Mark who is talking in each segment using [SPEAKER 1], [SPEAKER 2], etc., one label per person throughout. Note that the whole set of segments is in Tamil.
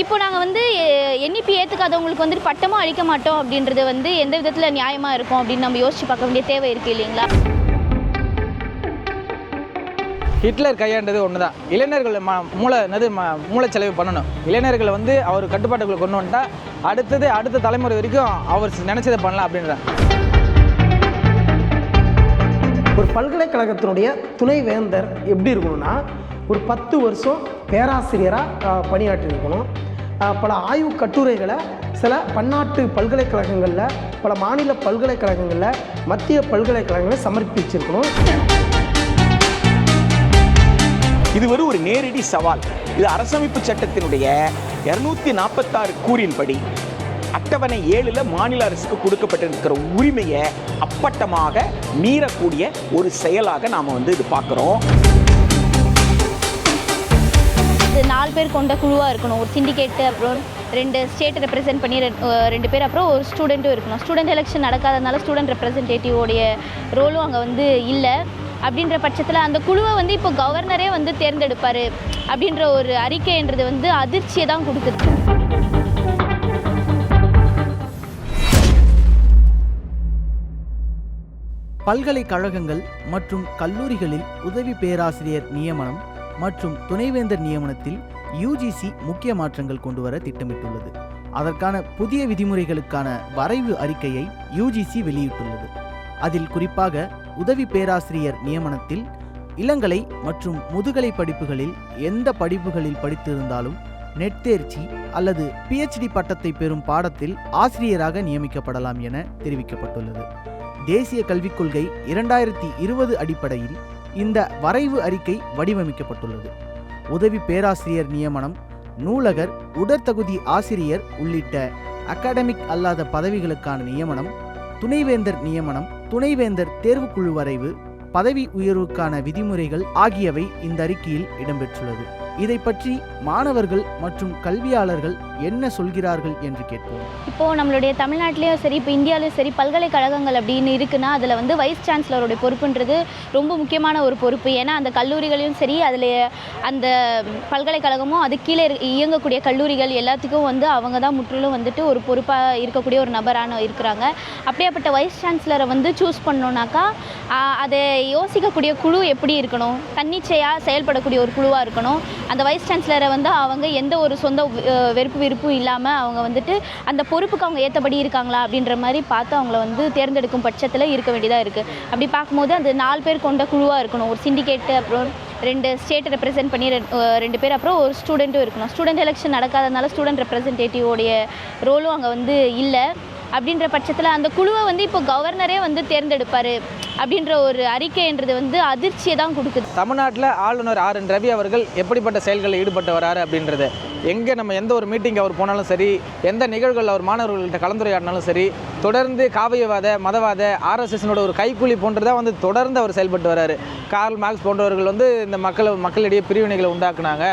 [SPEAKER 1] இப்போ நாங்கள் வந்து எண்ணிப்பி ஏற்றுக்காதவங்களுக்கு வந்துட்டு பட்டமும் அளிக்க மாட்டோம் அப்படின்றது வந்து எந்த விதத்தில் நியாயமாக இருக்கும் அப்படின்னு நம்ம யோசிச்சு பார்க்க வேண்டிய தேவை இருக்குது இல்லைங்களா?
[SPEAKER 2] ஹிட்லர் கையாண்டது ஒன்று தான் இளைஞர்கள் ம மூளை என்னது ம மூளைச்செலவு பண்ணணும். இளைஞர்களை வந்து அவர் கட்டுப்பாட்டுக்குள்ளே கொண்டு வந்துட்டா அடுத்தது அடுத்த தலைமுறை வரைக்கும் அவர் நினச்சதை பண்ணலாம் அப்படின்றான்
[SPEAKER 3] பல்கலைக்கழகத்தினுடைய துணைவேந்தர் எப்படி இருக்கணும்னா ஒரு பத்து வருஷம் பேராசிரியராக பணியாற்றியிருக்கணும். பல ஆய்வு கட்டுரைகளை சில பன்னாட்டு பல்கலைக்கழகங்களில் பல மாநில பல்கலைக்கழகங்களில் மத்திய பல்கலைக்கழகங்களில் சமர்ப்பிச்சிருக்கணும்.
[SPEAKER 4] இது வெறும் ஒரு நேரடி சவால். இது அரசமைப்பு சட்டத்தினுடைய இரநூத்தி நாற்பத்தாறு கூறின்படி அட்டவணை ஏழில் மாநில அரசுக்கு கொடுக்கப்பட்டிருக்கிற உரிமையை அப்பட்டமாக மீறக்கூடிய ஒரு செயலாக நாம் வந்து இது பார்க்குறோம்.
[SPEAKER 1] நாலு பேர் கொண்ட குழுவாக இருக்கணும். ஒரு சிண்டிகேட்டு அப்புறம் ரெண்டு ஸ்டேட் ரெப்ரசென்ட் பண்ணி ரெண்டு பேர். அப்புறம் ஒரு ஸ்டூடெண்ட்டும் இருக்கணும். ஸ்டூடெண்ட் எலெக்ஷன் நடக்காதனால ஸ்டூடெண்ட் ரெப்ரசன்டேட்டிவோடைய ரோலும் அங்கே வந்து இல்லை. அப்படின்ற பட்சத்தில் அந்த குழுவை வந்து இப்போ கவர்னரே வந்து தேர்ந்தெடுப்பார் அப்படின்ற ஒரு அறிக்கைன்றது வந்து அதிர்ச்சியை தான் கொடுத்துருக்கு.
[SPEAKER 5] பல்கலைக்கழகங்கள் மற்றும் கல்லூரிகளில் உதவி பேராசிரியர் நியமனம் மற்றும் துணைவேந்தர் நியமனத்தில் யுஜிசி முக்கிய மாற்றங்கள் கொண்டு வர திட்டமிட்டுள்ளது. அதற்கான புதிய விதிமுறைகளுக்கான வரைவு அறிக்கையை யுஜிசி வெளியிட்டுள்ளது. அதில் குறிப்பாக உதவி பேராசிரியர் நியமனத்தில் இளங்கலை மற்றும் முதுகலை படிப்புகளில் எந்த படிப்புகளில் படித்திருந்தாலும் நெட் தேர்ச்சி அல்லது பிஹெச்டி பட்டத்தை பெறும் பாடத்தில் ஆசிரியராக நியமிக்கப்படலாம் என தெரிவிக்கப்பட்டுள்ளது. தேசிய கல்விக் கொள்கை இரண்டாயிரத்தி இருபது அடிப்படையில் இந்த வரைவு அறிக்கை வடிவமைக்கப்பட்டுள்ளது. உதவி பேராசிரியர் நியமனம் நூலகர் உடற்தகுதி ஆசிரியர் உள்ளிட்ட அகாடமிக் அல்லாத பதவிகளுக்கான நியமனம் துணைவேந்தர் நியமனம் துணைவேந்தர் தேர்வுக்குழு வரைவு பதவி உயர்வுக்கான விதிமுறைகள் ஆகியவை இந்த அறிக்கையில் இடம்பெற்றுள்ளது. இதை பற்றி மாணவர்கள் மற்றும் கல்வியாளர்கள் என்ன சொல்கிறார்கள் என்று கேட்போம்.
[SPEAKER 1] இப்போது நம்மளுடைய தமிழ்நாட்டிலையும் சரி இப்போ இந்தியாவிலையும் சரி பல்கலைக்கழகங்கள் அப்படின்னு இருக்குன்னா அதில் வந்து வைஸ் சான்சலருடைய பொறுப்புன்றது ரொம்ப முக்கியமான ஒரு பொறுப்பு. ஏன்னா அந்த கல்லூரிகளையும் சரி அதில் அந்த பல்கலைக்கழகமும் அது கீழே இயங்கக்கூடிய கல்லூரிகள் எல்லாத்துக்கும் வந்து அவங்க தான் முற்றிலும் வந்துட்டு ஒரு பொறுப்பாக இருக்கக்கூடிய ஒரு நபரான இருக்கிறாங்க. அப்படியேப்பட்ட வைஸ் சான்சலரை வந்து சூஸ் பண்ணோன்னாக்கா அதை யோசிக்கக்கூடிய குழு எப்படி இருக்கணும்? தன்னிச்சையாக செயல்படக்கூடிய ஒரு குழுவாக இருக்கணும்? அந்த வைஸ் சான்சலரை வந்து அவங்க எந்த ஒரு சொந்த வெறுப்பு விருப்பும் இல்லாமல் அவங்க வந்துட்டு அந்த பொறுப்புக்கு அவங்க ஏற்றபடி இருக்காங்களா அப்படின்ற மாதிரி பார்த்து அவங்கள வந்து தேர்ந்தெடுக்கும் பட்சத்தில் இருக்க வேண்டியதாக இருக்குது அப்படி பார்க்கும்போது அந்த நாலு பேர் கொண்ட குழுவாக இருக்கணும். ஒரு சிண்டிகேட்டு அப்புறம் ரெண்டு ஸ்டேட்டை ரெப்ரசென்ட் பண்ணி ரெ- ரெண்டு பேர் அப்புறம் ஒரு ஸ்டூடெண்ட்டும் இருக்கணும். ஸ்டூடெண்ட் எலெக்ஷன் நடக்காதனால ஸ்டூடெண்ட் ரெப்ரசன்டேட்டிவோடைய ரோலும் அங்கே வந்து இல்லை. அப்படின்ற பட்சத்தில் அந்த குழுவை வந்து இப்போ கவர்னரே வந்து தேர்ந்தெடுப்பார் அப்படின்ற ஒரு அறிக்கைன்றது வந்து அதிர்ச்சியை தான் கொடுக்குது.
[SPEAKER 2] தமிழ்நாட்டில் ஆளுநர் ஆர் என் ரவி அவர்கள் எப்படிப்பட்ட செயல்களில் ஈடுபட்டு வராரு அப்படின்றது எங்கே நம்ம எந்த ஒரு மீட்டிங் அவர் போனாலும் சரி எந்த நிகழ்வுகள் அவர் மாணவர்கள்ட்ட கலந்துரையாடினாலும் சரி தொடர்ந்து காவியவாத மதவாத ஆர்எஸ்எஸ்னோட ஒரு கைக்கூலி போன்றதாக வந்து தொடர்ந்து அவர் செயல்பட்டு வராரு. கார்ல் மார்க்ஸ் போன்றவர்கள் வந்து இந்த மக்கள் மக்களிடையே பிரிவினைகளை உண்டாக்குனாங்க.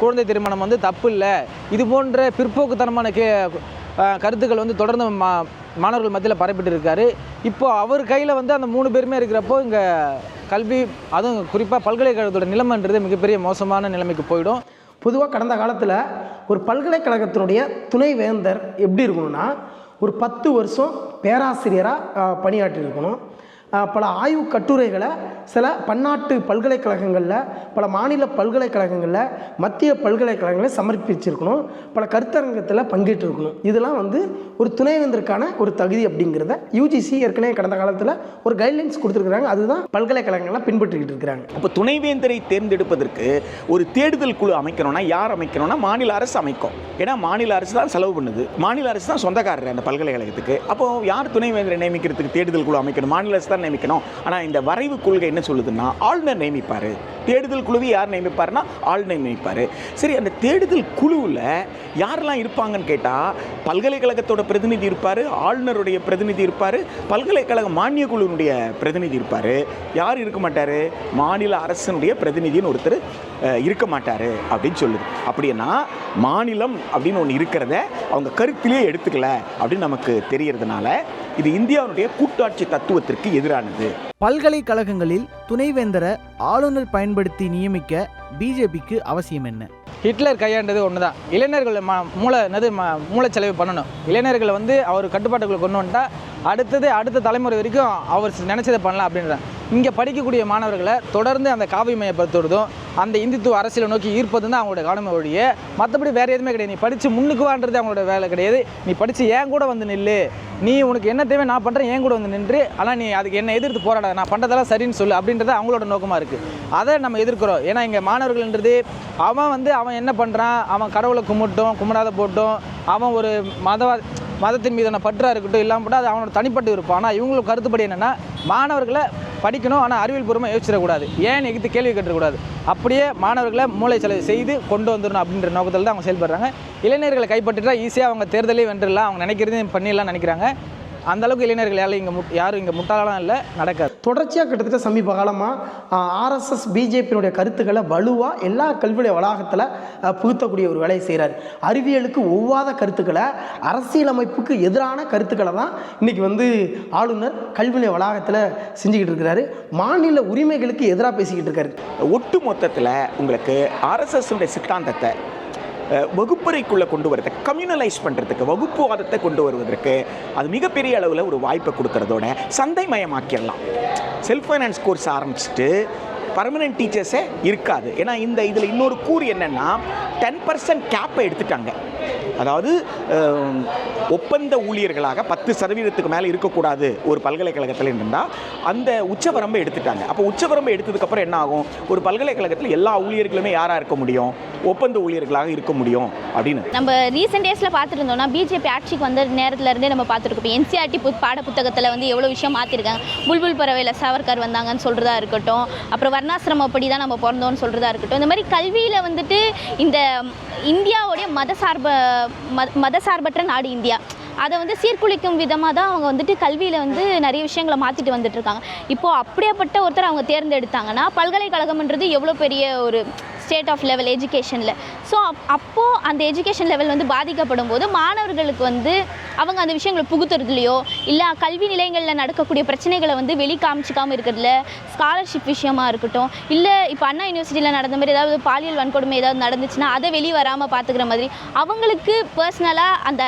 [SPEAKER 2] குழந்தை திருமணம் வந்து தப்பு இல்லை. இது போன்ற பிற்போக்குத்தனமான கே கருத்துக்கள் வந்து தொடர்ந்து மா மாணவர்கள் மத்தியில் பரப்பிட்டு இருக்காரு. இப்போ அவர் கையில் வந்து அந்த மூணு பேருமே இருக்கிறப்போ இங்கே கல்வி அதுவும் குறிப்பாக பல்கலைக்கழகத்தோட நிலைமைன்றது மிகப்பெரிய மோசமான நிலைமைக்கு போயிடும்.
[SPEAKER 3] பொதுவாக கடந்த காலத்தில் ஒரு பல்கலைக்கழகத்தினுடைய துணைவேந்தர் எப்படி இருக்கணும்னா ஒரு பத்து வருஷம் பேராசிரியராக பணியாற்றியிருக்கணும். இருக்கணும் பல ஆய்வு கட்டுரைகளை சில பன்னாட்டு பல்கலைக்கழகங்களில் பல மாநில பல்கலைக்கழகங்களில் மத்திய பல்கலைக்கழகங்களில் சமர்ப்பிச்சிருக்கணும் பல கருத்தரங்கத்தில் பங்கேற்றிருக்கணும் இதெல்லாம் வந்து ஒரு துணைவேந்தருக்கான ஒரு தகுதி அப்படிங்கிறத யூஜிசி ஏற்கனவே கடந்த காலத்தில் ஒரு கைட்லைன்ஸ் கொடுத்துருக்குறாங்க. அதுதான் பல்கலைக்கழகங்கள்லாம் பின்பற்றிக்கிட்டு இருக்கிறாங்க.
[SPEAKER 4] அப்போ துணைவேந்தரை தேர்ந்தெடுப்பதற்கு ஒரு தேடுதல் குழு அமைக்கணும்னா யார் அமைக்கணும்னா மாநில அரசு அமைக்கும். ஏன்னா மாநில அரசு தான் செலவு பண்ணுது. மாநில அரசு தான் சொந்தக்காரர் அந்த பல்கலைக்கழகத்துக்கு. அப்போ யார் துணைவேந்தரை நியமிக்கிறதுக்கு தேடுதல் குழு அமைக்கணும்? மாநில அரசு தான் நியமிக்கணும். ஆனால் இந்த வரைவு கொள்கை என்ன சொல்லுதுன்னா ஆளுநர் நியமிப்பார். தேடுதல் குழுவை யார் நியமிப்பார்னா ஆளுநர் நியமிப்பார். சரி அந்த தேடுதல் குழுவில் யாரெல்லாம் இருப்பாங்கன்னு கேட்டால் பல்கலைக்கழகத்தோட பிரதிநிதி இருப்பார் ஆளுநருடைய பிரதிநிதி இருப்பார் பல்கலைக்கழக மானிய குழுவினுடைய பிரதிநிதி இருப்பார். யார் இருக்க மாட்டார்? மாநில அரசினுடைய பிரதிநிதின்னு ஒருத்தர் இருக்க மாட்டார் அப்படின்னு சொல்லுது. அப்படின்னா மாநிலம் அப்படின்னு ஒன்று இருக்கிறத அவங்க கருத்திலே எடுத்துக்கல அப்படின்னு நமக்கு தெரியறதுனால இது இந்தியாவுடைய கூட்டாட்சி தத்துவத்திற்கு எதிரானது.
[SPEAKER 5] பல்கலைக்கழகங்களில் துணைவேந்தரை ஆளுநர் பயன்படுத்தி நியமிக்க பிஜேபிக்கு அவசியம் என்ன?
[SPEAKER 2] ஹிட்லர் கையாண்டது ஒன்று தான் இளைஞர்கள் ம மூளை என்னது ம மூளைச்சலவை பண்ணணும். இளைஞர்களை வந்து அவர் கட்டுப்பாட்டுக்குள்ள கொண்டு வந்துட்டா அடுத்தது அடுத்த தலைமுறை வரைக்கும் அவர் நினச்சதை பண்ணலாம் அப்படின்றாங்க. இங்கே படிக்கக்கூடிய மாணவர்களை தொடர்ந்து அந்த காவி மையப்படுத்துவதும் அந்த இந்துத்துவ அரசியலை நோக்கி ஈர்ப்பது தான் அவங்களோட கவனம் ஒழிய மற்றபடி வேறு எதுவுமே கிடையாது. நீ படித்து முன்னுக்கு வான்றது அவங்களோட வேலை கிடையாது. நீ படித்து ஏன் கூட வந்து நில்லு? நீ உனக்கு என்ன தேவை நான் பண்ணுறேன் ஏன் கூட வந்து நின்று? ஆனால் நீ அதுக்கு என்ன எதிர்த்து போராட நான் பண்ணுறதெல்லாம் சரின்னு சொல்லு அப்படின்றது அவங்களோட நோக்கமாக இருக்குது அதை நம்ம எதிர்க்கிறோம். ஏன்னா இங்கே மாணவர்கள்ன்றது அவன் வந்து அவன் என்ன பண்ணுறான் அவன் கடவுளை கும்பிட்டும் கும்பிடாத போட்டும். அவன் ஒரு மதவா மதத்தின் மீதான பற்றாக இருக்கட்டும் இல்லாமல் போட்டால் அது அவனோட தனிப்பட்டு இருப்பான் ஆனால் இவங்களுக்கு கருத்துப்படி என்னென்னா மாணவர்களை படிக்கணும் ஆனால் அறிவியல் பூர்வமாக யோசிச்சிடக்கூடாது. ஏன் எகித்து கேள்வி கட்டக்கூடாது அப்படியே மாணவர்களை மூளை செலவு செய்து கொண்டு வந்துடணும் அப்படின்ற நோக்கத்தில் தான் அவங்க செயல்படுறாங்க. இளைஞர்களை கைப்பற்றிட்டால் ஈஸியாக அவங்க தேர்தலே வென்றுடலாம் அவங்க நினைக்கிறதையும் பண்ணிடலாம் நினைக்கிறாங்க. அந்த அளவுக்கு இளைஞர்கள் யாரும் இங்கே முட் யாரும் இங்கே முட்டாளலாம் இல்லை நடக்காது.
[SPEAKER 3] தொடர்ச்சியாக கிட்டத்தட்ட சமீப காலமாக ஆர்எஸ்எஸ் பிஜேபியினுடைய கருத்துக்களை வலுவாக எல்லா கல்வி வளாகத்தில் புகுத்தக்கூடிய ஒரு வேலையை செய்கிறார் அறிவியலுக்கு ஒவ்வாத கருத்துக்களை அரசியலமைப்புக்கு எதிரான கருத்துக்களை தான் இன்றைக்கி வந்து ஆளுநர் கல்வி வளாகத்தில் செஞ்சுக்கிட்டு இருக்கிறாரு. மாநில உரிமைகளுக்கு எதிராக பேசிக்கிட்டு இருக்காரு.
[SPEAKER 4] ஒட்டு மொத்தத்தில் உங்களுக்கு ஆர்எஸ்எஸ் சித்தாந்தத்தை வகுப்பறைக்குள்ளே கொண்டு வரது கம்யூனலைஸ் பண்ணுறதுக்கு வகுப்புவாதத்தை கொண்டு வருவதற்கு அது மிகப்பெரிய அளவில் ஒரு வாய்ப்பை கொடுக்கறதோட சந்தைமயமாக்கிடலாம். செல்ஃப் ஃபைனான்ஸ் கோர்ஸ் ஆரம்பிச்சுட்டு பர்மனெண்ட் டீச்சர்ஸே இருக்காது. ஏன்னா இந்த இதில் இன்னொரு கூறு என்னென்னா டென் பர்சன்ட் கேப்பை எடுத்துட்டாங்க. அதாவது ஒப்பந்த ஊழியர்களாக பத்து சதவீதத்துக்கு மேலே இருக்கக்கூடாது ஒரு பல்கலைக்கழகத்தில் இருந்தால் அந்த உச்சவரம்பை எடுத்துட்டாங்க. அப்போ உச்சவரம்பை எடுத்ததுக்கப்புறம் என்ன ஆகும்? ஒரு பல்கலைக்கழகத்தில் எல்லா ஊழியர்களுமே யாராக இருக்க முடியும்? ஒப்பந்த ஊழியர்களாக இருக்க முடியும் அப்படின்னு.
[SPEAKER 1] நம்ம ரீசெண்ட் டேஸில் பார்த்துருந்தோம்னா பிஜேபி ஆட்சிக்கு வந்த நேரத்துல இருந்தே நம்ம பார்த்துருக்கோம். என்சிஆர்டி பு பாட புத்தகத்தில் வந்து எவ்வளோ விஷயம் மாற்றிருக்காங்க புல்புல் பறவையில் சாவர்கர் வந்தாங்கன்னு சொல்கிறதா இருக்கட்டும். அப்புறம் வர்ணாசிரமப்படி தான் நம்ம பிறந்தோம்னு சொல்கிறதா இருக்கட்டும். இந்த மாதிரி கல்வியில் வந்துட்டு இந்த இந்தியாவுடைய மதசார்ப மத மதசார்பற்ற நாடு இந்தியா. அதை வந்து சீர்குலைக்கும் விதமாக தான் அவங்க வந்துட்டு கல்வியில் வந்து நிறைய விஷயங்களை மாற்றிட்டு வந்துட்டுருக்காங்க. இப்போது அப்படியாப்பட்ட ஒருத்தர் அவங்க தேர்ந்தெடுத்தாங்கன்னா பல்கலைக்கழகம்ன்றது எவ்வளோ பெரிய ஒரு ஸ்டேட் ஆஃப் லெவல் எஜுகேஷனில் ஸோ அப் அப்போது அந்த எஜுகேஷன் லெவல் வந்து பாதிக்கப்படும் போது மாணவர்களுக்கு வந்து அவங்க அந்த விஷயங்களை புகுத்துறதுலையோ இல்லை கல்வி நிலையங்களில் நடக்கக்கூடிய பிரச்சனைகளை வந்து வெளி காமிச்சிக்காமல் இருக்கிறதுல ஸ்காலர்ஷிப் விஷயமா இருக்கட்டும் இல்லை இப்போ அண்ணா யூனிவர்சிட்டியில் நடந்த மாதிரி ஏதாவது பாலியல் வன்கொடுமை ஏதாவது நடந்துச்சுன்னா அதை வெளியே வராமல் பார்த்துக்கிற மாதிரி அவங்களுக்கு பர்சனலாக அந்த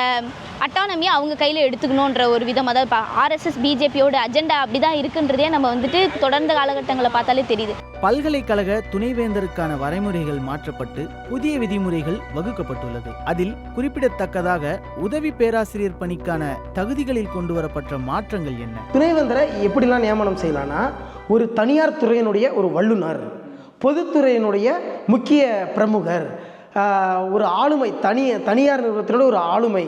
[SPEAKER 1] அட்டானமியை அவங்க கையில் எடுத்துக்கணுன்ற ஒரு விதம். அதாவது இப்போ ஆர்எஸ்எஸ் பிஜேபியோட அஜெண்டா அப்படி தான் இருக்குன்றதே நம்ம வந்துட்டு தொடர்ந்த காலகட்டங்களை பார்த்தாலே தெரியுது.
[SPEAKER 5] பல்கலைக்கழக துணைவேந்தருக்கான வரைமுறைகள் மாற்றப்பட்டு புதிய விதிமுறைகள் வகுக்கப்பட்டுள்ளது. அதில் குறிப்பிடத்தக்கதாக உதவி பேராசிரியர் பணிக்கான தகுதிகளில் கொண்டு வரப்பட்ட மாற்றங்கள் என்ன?
[SPEAKER 3] துணைவேந்தரை எப்படிலாம் நியமனம் செய்யலாம்னா ஒரு தனியார் துறையினுடைய ஒரு வல்லுனர் பொதுத்துறையினுடைய முக்கிய பிரமுகர் ஒரு ஆளுமை தனி தனியார் நிறுவனத்தினோட ஒரு ஆளுமை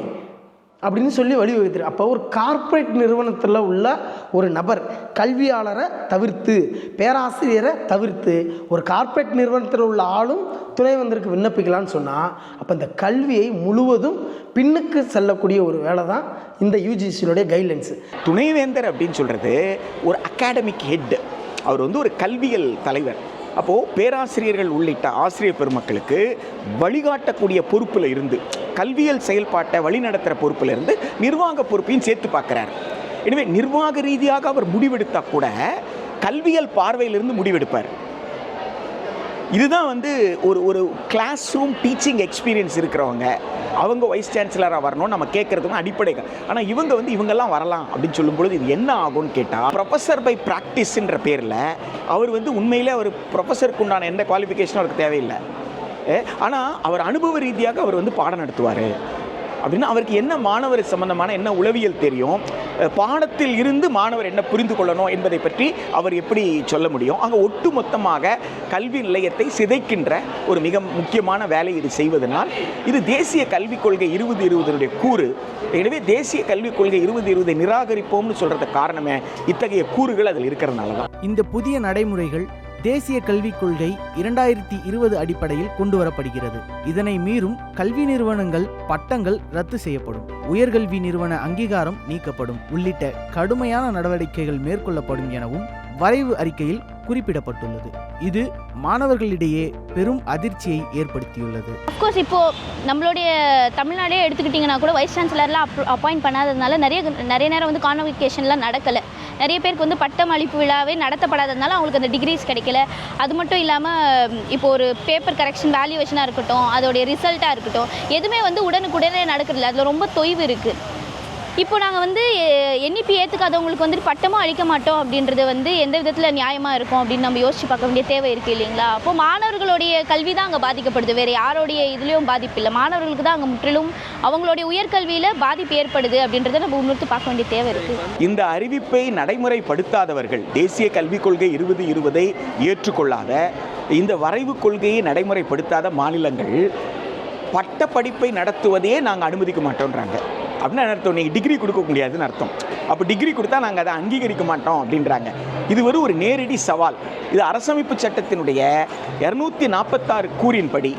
[SPEAKER 3] அப்படின்னு சொல்லி வழிவகுத்துரு. அப்போ ஒரு கார்ப்பரேட் நிறுவனத்தில் உள்ள ஒரு நபர் கல்வியாளரை தவிர்த்து பேராசிரியரை தவிர்த்து ஒரு கார்ப்பரேட் நிறுவனத்தில் உள்ள ஆளும் துணைவந்தருக்கு விண்ணப்பிக்கலாம்னு சொன்னால் அப்போ இந்த கல்வியை முழுவதும் பின்னுக்கு செல்லக்கூடிய ஒரு வேலை தான் இந்த யூஜிசியினுடைய கைட்லைன்ஸு
[SPEAKER 4] துணைவேந்தர் அப்படின்னு சொல்கிறது ஒரு அகாடமிக் ஹெட் அவர் வந்து ஒரு கல்வியல் தலைவர். அப்போது பேராசிரியர்கள் உள்ளிட்ட ஆசிரியர் பெருமக்களுக்கு வழிகாட்டக்கூடிய பொறுப்பில் இருந்து கல்வியல் செயல்பாட்டை வழிநடத்துகிற பொறுப்பில் இருந்து நிர்வாக பொறுப்பையும் சேர்த்து பார்க்குறாரு. எனவே நிர்வாக ரீதியாக அவர் முடிவெடுத்தால் கூட கல்வியல் பார்வையிலிருந்து முடிவெடுப்பார். இதுதான் வந்து ஒரு ஒரு கிளாஸ் ரூம் டீச்சிங் எக்ஸ்பீரியன்ஸ் இருக்கிறவங்க. அவங்க வைஸ் சான்சலராக வரணும் நம்ம கேட்குறதுக்கு அடிப்படை ஆனால் இவங்க வந்து இவங்கெல்லாம் வரலாம் அப்படின்னு சொல்லும்பொழுது இது என்ன ஆகும்னு கேட்டால் ப்ரொஃபஸர் பை ப்ராக்டிஸ்ன்ற பேரில் அவர் வந்து உண்மையிலே அவர் ப்ரொஃபஸருக்கு உண்டான எந்த குவாலிஃபிகேஷனும் அவருக்கு தேவையில்லை. ஆனால் அவர் அனுபவ ரீதியாக அவர் வந்து பாடம் நடத்துவார். அப்படின்னா அவருக்கு என்ன மாணவர் சம்பந்தமான என்ன உளவியல் தெரியும் பாடத்தில் இருந்து மாணவர் என்ன புரிந்து கொள்ளணும் என்பதை பற்றி அவர் எப்படி சொல்ல முடியும்? அங்கே ஒட்டுமொத்தமாக கல்வி நிலையத்தை சிதைக்கின்ற ஒரு மிக முக்கியமான வேலை இது செய்வதனால் இது தேசிய கல்விக் கொள்கை இருபது இருபதனுடைய கூறு. எனவே தேசிய கல்விக் கொள்கை இருபது இருபதை நிராகரிப்போம்னு சொல்கிறதுக்கு காரணமே இத்தகைய கூறுகள் அதில் இருக்கிறதுனால தான்
[SPEAKER 5] இந்த புதிய நடைமுறைகள் தேசிய கல்விக் கொள்கை இரண்டாயிரத்தி இருபது அடிப்படையில் கொண்டுவரப்படுகிறது. இதனை மீறும் கல்வி நிறுவனங்கள் பட்டங்கள் ரத்து செய்யப்படும். உயர்கல்வி நிறுவன அங்கீகாரம் நீக்கப்படும். உள்ளிட்ட கடுமையான நடவடிக்கைகள் மேற்கொள்ளப்படும் எனவும் வரைவு அறிக்கையில் குறிப்பிடப்பட்டுள்ளது. இது மாணவர்களிடையே பெரும் அதிர்ச்சியை ஏற்படுத்தியுள்ளது.
[SPEAKER 1] அஃப்கோர்ஸ் இப்போது நம்மளுடைய தமிழ்நாடே எடுத்துக்கிட்டிங்கன்னா கூட வைஸ் சான்சலர்லாம் அப் அப்பாயிண்ட் பண்ணாததுனால நிறைய நிறைய நேரம் வந்து கான்வகேஷன்லாம் நடக்கலை. நிறைய பேருக்கு வந்து பட்டம் அளிப்பு விழாவே நடத்தப்படாததுனால அவங்களுக்கு அந்த டிகிரிஸ் கிடைக்கல. அது மட்டும் இல்லாமல் இப்போ ஒரு பேப்பர் கரெக்ஷன் வேல்யூவேஷனாக இருக்கட்டும் அதோடைய ரிசல்ட்டாக இருக்கட்டும் எதுவுமே வந்து உடனுக்குடனே நடக்கிறதில்ல. அதில் ரொம்ப தொய்வு இருக்குது இப்போ நாங்கள் வந்து எண்ணிப்பி ஏற்றுக்காதவங்களுக்கு வந்துட்டு பட்டமும் அளிக்க மாட்டோம் அப்படின்றது வந்து எந்த விதத்தில் நியாயமாக இருக்கும் அப்படின்னு நம்ம யோசிச்சு பார்க்க வேண்டிய தேவை இருக்குது இல்லைங்களா? அப்போ மாணவர்களுடைய கல்வி தான் அங்கே பாதிக்கப்படுது. வேறு யாருடைய இதுலேயும் பாதிப்பு இல்லை. மாணவர்களுக்கு தான் அங்கே முற்றிலும் அவங்களுடைய உயர்கல்வியில் பாதிப்பு ஏற்படுது அப்படின்றத நம்ம உணர்த்து பார்க்க வேண்டிய தேவை இருக்குது
[SPEAKER 4] இந்த அறிவிப்பை நடைமுறைப்படுத்தாதவர்கள் தேசிய கல்விக் கொள்கை இருபது இருபதை ஏற்றுக்கொள்ளாத இந்த வரைவு கொள்கையை நடைமுறைப்படுத்தாத மாநிலங்கள் பட்ட படிப்பை நாங்கள் அனுமதிக்க மாட்டோன்றாங்க. அப்படின்னா அர்த்தம்? நீங்கள் டிகிரி கொடுக்க முடியாதுன்னு அர்த்தம். அப்போ டிகிரி கொடுத்தா நாங்கள் அதை அங்கீகரிக்க மாட்டோம் அப்படின்றாங்க. இது ஒரு ஒரு நேரடி சவால். இது அரசமைப்பு சட்டத்தினுடைய இரநூத்தி நாற்பத்தாறு கூறின்படி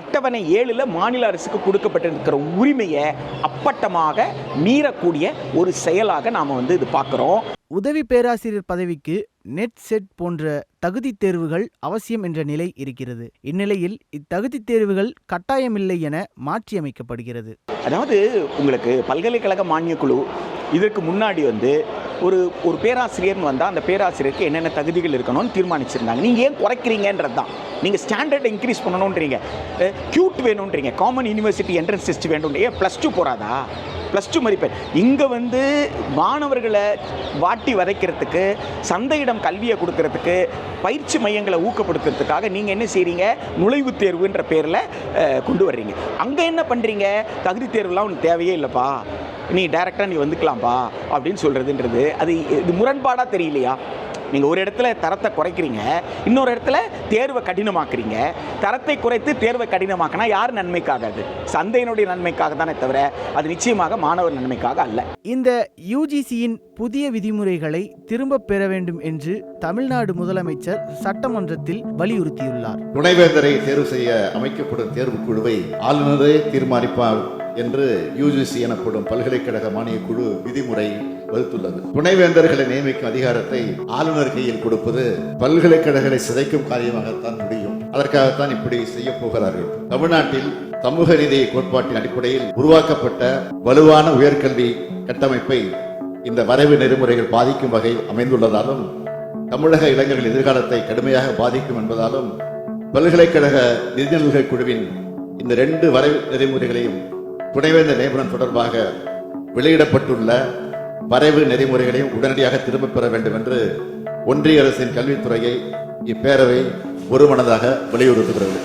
[SPEAKER 4] அட்டவணை ஏழில் மாநில அரசுக்கு கொடுக்கப்பட்டிருக்கிற உரிமையை அப்பட்டமாக மீறக்கூடிய ஒரு செயலாக நாம் வந்து இது பார்க்குறோம்.
[SPEAKER 5] உதவி பேராசிரியர் பதவிக்கு நெட் செட் போன்ற தகுதித் தேர்வுகள் அவசியம் என்ற நிலை இருக்கிறது. இந்நிலையில் இத்தகுதித் தேர்வுகள் கட்டாயமில்லை என மாற்றியமைக்கப்படுகிறது.
[SPEAKER 4] அதாவது உங்களுக்கு பல்கலைக்கழக மானிய குழு இதற்கு முன்னாடி வந்து ஒரு ஒரு பேராசிரியர்னு வந்தால் அந்த பேராசிரியருக்கு என்னென்ன தகுதிகள் இருக்கணும்னு தீர்மானிச்சிருந்தாங்க. நீங்கள் ஏன் குறைக்கிறீங்கன்றது தான். நீங்கள் ஸ்டாண்டர்ட் இன்க்ரீஸ் பண்ணணுன்றீங்க க்யூட் வேணுன்றீங்க காமன் யூனிவர்சிட்டி என்ட்ரன்ஸ் டெஸ்ட் வேணுன்றீங்க ப்ளஸ் டூ போகிறாதா ப்ளஸ் டூ மதிப்பெண். இங்கே வந்து மாணவர்களை வாட்டி வதைக்கிறதுக்கு சந்தையிடம் கல்வியை கொடுக்கறதுக்கு பயிற்சி மையங்களை ஊக்கப்படுத்துறதுக்காக நீங்கள் என்ன செய்கிறீங்க நுழைவுத் தேர்வுன்ற பேரில் கொண்டு வர்றீங்க. அங்கே என்ன பண்ணுறீங்க தகுதி தேர்வுலாம் உனக்கு தேவையே இல்லைப்பா. நீ டைரெக்டாக நீ வந்துக்கலாம்ப்பா அப்படின்னு சொல்கிறதுன்றது அது இது முரண்பாடாக தெரியலையா? நீங்கள் ஒரு இடத்துல தரத்தை குறைக்கிறீங்க இன்னொரு இடத்துல தேர்வை கடினமாக்குறீங்க. தரத்தை குறைத்து தேர்வை கடினமாக்கினா யார் நன்மைக்காகாது சந்தையினுடைய நன்மைக்காக தானே தவிர அது நிச்சயமாக மாணவர் நன்மைக்காக அல்ல.
[SPEAKER 5] இந்த யுஜிசியின் புதிய விதிமுறைகளை திரும்பப் பெற வேண்டும் என்று தமிழ்நாடு முதலமைச்சர் சட்டமன்றத்தில் வலியுறுத்தியுள்ளார்.
[SPEAKER 6] துணைவேந்தரை தேர்வு செய்ய அமைக்கப்படும் தேர்வுக் குழுவை ஆளுநரே தீர்மானிப்பார் என்று யுஜிசி எனப்படும் பல்கலைக்கழக மானியக் குழு விதிமுறை வகுத்துள்ளது. துணைவேந்தர்களை நியமிக்கும் அதிகாரத்தை ஆளுநர் கையில் கொடுப்பது பல்கலைக்கழகங்களை சிதைக்கும் காரியமாகத்தான் முடியும். அதற்காகத்தான் இப்படி செய்ய போகிறார்கள். தமிழ்நாட்டில் சமூக நீதி கோட்பாட்டின் அடிப்படையில் உருவாக்கப்பட்ட வலுவான உயர்கல்வி கட்டமைப்பை இந்த வரைவு நெறிமுறைகள் பாதிக்கும் வகையில் அமைந்துள்ளதாலும் தமிழக இளைஞர்கள் எதிர்காலத்தை கடுமையாக பாதிக்கும் என்பதாலும் பல்கலைக்கழக நிதிநிலைகள் குழுவின் இந்த ரெண்டு வரைவு நெறிமுறைகளையும் துணைவேந்தர் நியமனம் தொடர்பாக வெளியிடப்பட்டுள்ள வரைவு நெறிமுறைகளையும் உடனடியாக திரும்பப் பெற வேண்டும் என்று ஒன்றிய அரசின் கல்வித்துறையை இப்பேரவை ஒருமனதாக வலியுறுத்துகிறது.